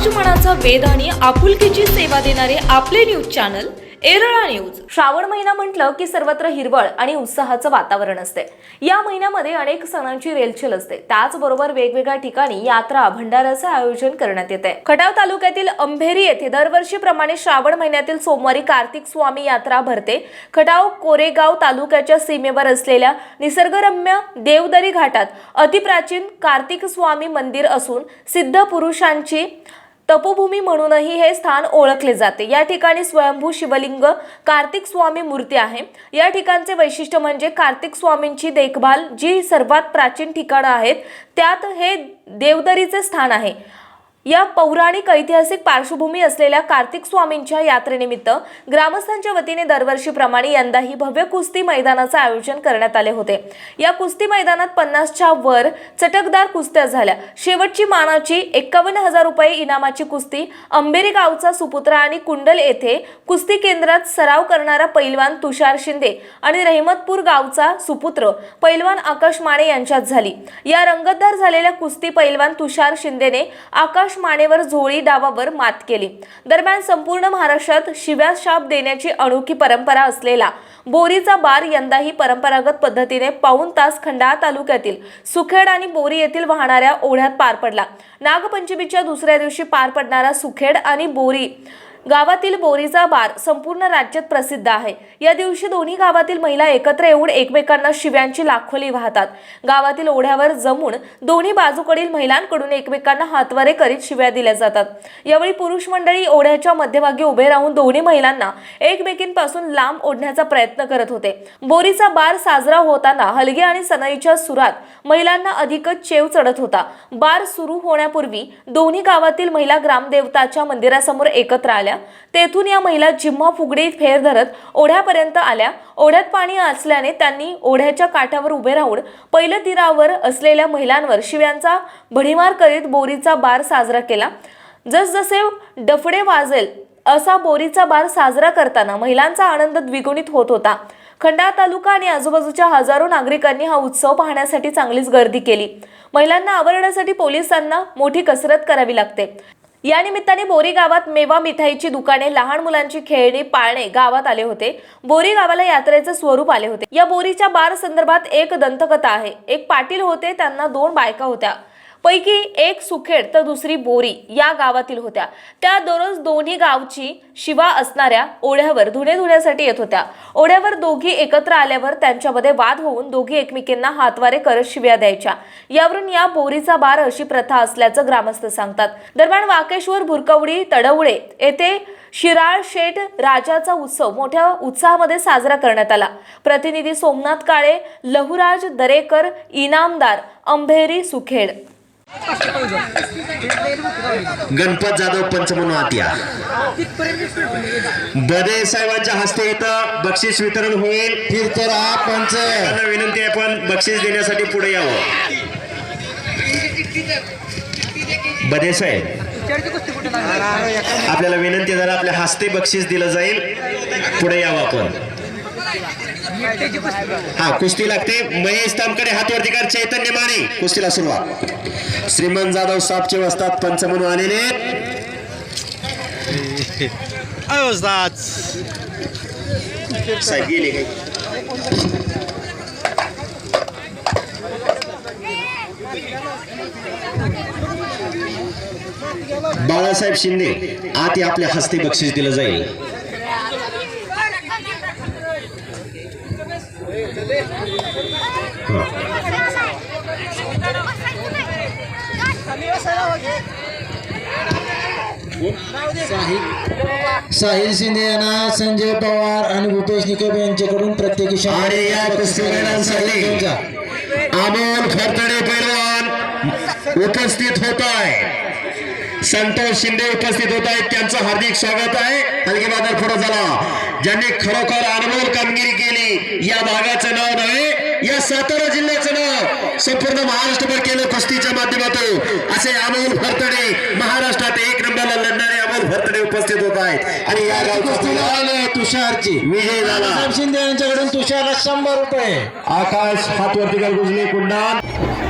समाजमनाचा वेद आणि आपुलकीची सेवा देणारे आपले न्यूज चॅनल एरळा न्यूज. श्रावण महिना म्हटलं की सर्वत्र हिरवळ आणि उत्साहाचं वातावरण असते. या महिन्यामध्ये अनेक सणांची रेलचेल असते. त्याचबरोबर वेगवेगळ्या ठिकाणी यात्रा भंडाऱ्याचं आयोजन करण्यात येते. खटाव तालुक्यातील अंभेरी येथे दरवर्षीप्रमाणे श्रावण महिन्यातील सोमवारी कार्तिक स्वामी यात्रा भरते. खटाव कोरेगाव तालुक्याच्या सीमेवर असलेल्या निसर्गरम्य देवदरी घाटात अतिप्राचीन कार्तिक स्वामी मंदिर असून सिद्ध पुरुषांची तपोभूमी म्हणूनही हे स्थान ओळखले जाते. या ठिकाणी स्वयंभू शिवलिंग कार्तिक स्वामी मूर्ती आहे. या ठिकाणचे वैशिष्ट्य म्हणजे कार्तिक स्वामींची देखभाल जी सर्वात प्राचीन ठिकाणं आहेत त्यात हे देवदरीचे स्थान आहे. या पौराणिक ऐतिहासिक पार्श्वभूमी असलेल्या कार्तिक स्वामींच्या यात्रेनिमित्त ग्रामस्थांच्या वतीने दरवर्षीप्रमाणे यंदाही भव्य कुस्ती मैदानाचं आयोजन करण्यात आले होते. या कुस्ती मैदानात पन्नासच्या वर चटकदार कुस्त्या झाल्या. शेवटची मानाची एकावन्न हजार रुपये इनामाची कुस्ती अंबेरी गावचा सुपुत्र आणि कुंडल येथे कुस्ती केंद्रात सराव करणारा पैलवान तुषार शिंदे आणि रहिमतपूर गावचा सुपुत्र पैलवान आकाश माने यांच्यात झाली. या रंगतदार झालेल्या कुस्ती पैलवान तुषार शिंदेने आकाश मानेवर झोळी डावावर मात केली. दरम्यान संपूर्ण महाराष्ट्रात शिव्या शाप देण्याची अनोखी परंपरा असलेला बोरीचा बार यंदाही परंपरागत पद्धतीने पाऊण तास खंडाळा तालुक्यातील सुखेड आणि बोरी येथील वाहणाऱ्या ओढ्यात पार पडला. नागपंचमीच्या दुसऱ्या दिवशी पार पडणारा सुखेड आणि बोरी गावातील बोरीचा बार संपूर्ण राज्यात प्रसिद्ध आहे. या दिवशी दोन्ही गावातील महिला एकत्र येऊन एकमेकांना शिव्यांची लाखोली वाहतात. गावातील ओढ्यावर जमून दोन्ही बाजूकडील महिलांकडून एकमेकांना हातवारे करीत शिव्या दिल्या जातात. यावेळी पुरुष मंडळी ओढ्याच्या मध्यभागी उभे राहून दोन्ही महिलांना एकमेकींपासून लांब ओढण्याचा प्रयत्न करत होते. बोरीचा बार साजरा होताना हलगे आणि सनईच्या सुरात महिलांना अधिकच चेव चढत होता. बार सुरू होण्यापूर्वी दोन्ही गावातील महिला ग्रामदेवताच्या मंदिरासमोर एकत्र आल्या. तेथून या महिला जिम्मा फुगडी फेर धरत ओढ्यापर्यंत आल्या. ओढ्यात पाणी असल्याने त्यांनी ओढ्याच्या काठावर उभे राहून पहिल्या तीरावर असलेल्या महिलांवर शिव्यांचा भडीमार करीत बोरीचा बार साजरा केला. जसजसे डफडे वाजेल असा बोरीचा बार साजरा करताना महिलांचा आनंद द्विगुणित होत होता. खंडाळा तालुका आणि आजूबाजूच्या हजारो नागरिकांनी हा उत्सव पाहण्यासाठी चांगलीच गर्दी केली. महिलांना आवरण्यासाठी पोलिसांना मोठी कसरत करावी लागते. या निमित्ताने बोरी गावात मेवा मिठाईची दुकाने लहान मुलांची खेळणी पाळणे गावात आले होते. बोरी गावाला यात्रेचे स्वरूप आले होते. या बोरीच्या बार संदर्भात एक दंतकथा आहे. एक पाटील होते त्यांना दोन बायका होत्या. पैकी एक सुखेड तर दुसरी बोरी या गावातील होत्या. त्या दररोज दोन्ही गावची शिवा असणाऱ्या ओढ्यावर धुणे धुण्यासाठी येत होत्या. ओढ्यावर दोघी एकत्र आल्यावर त्यांच्यामध्ये वाद होऊन दोघी एकमेकींना हातवारे करत शिव्या द्यायच्या. यावरून या बोरीचा बार अशी प्रथा असल्याचं ग्रामस्थ सांगतात. दरम्यान वाकेश्वर भुरकवडी तडवळे येथे शिराळ शेठ राजाचा उत्सव मोठ्या उत्साहामध्ये साजरा करण्यात आला. प्रतिनिधी सोमनाथ काळे लहुराज दरेकर इनामदार अंभेरी सुखेड. गणपत जाधव पंच म्हणून आत्या. बदे साहेबांच्या हस्ते इथं बक्षीस वितरण होईल. राहा पंच. त्यांना विनंती आहे पण बक्षीस देण्यासाठी पुढे यावं. बदे साहेब आपल्याला विनंती जरा आपल्या हस्ते बक्षीस दिलं जाईल. पुढे यावं आपण. हा कुस्ती लागते. महेश तामकडे हातवरती कर. चैतन्य माने. कुस्तीला सुरुवात. श्रीमंत जाधव सापचे वस्तात पंच म्हणून आलेले. साहेब गेले काही. बाळासाहेब शिंदे आत आपल्या हस्ते बक्षीस दिलं जाईल. साहिल शिंदे यांना संजय पवार आणि भूपेश निकम यांच्याकडून प्रत्येकी आणि या रुपये कुस्ती मैदानासाठी घेऊन जा. अमोल खरतडे पैलवान उपस्थित होत आहे संतोष शिंदे उपस्थित होत आहेत. त्यांचं हार्दिक स्वागत आहे. हलके बाजार पुढे झाला ज्यांनी खरोखर अनमोल कामगिरी केली या भागाचं नाव नव्हे या सातारा जिल्ह्याचं नाव संपूर्ण महाराष्ट्रभर केलं कुस्तीच्या माध्यमातून. असे अमोल फरतडे महाराष्ट्रात एक नंबरला लढणारे अमोल फरतडे उपस्थित होत आहेत. आणि या तुषारची विजय झाला. शिंदे यांच्याकडून तुषारला शंभर रुपये. आकाश हातवरती कर गुजले कुंडाल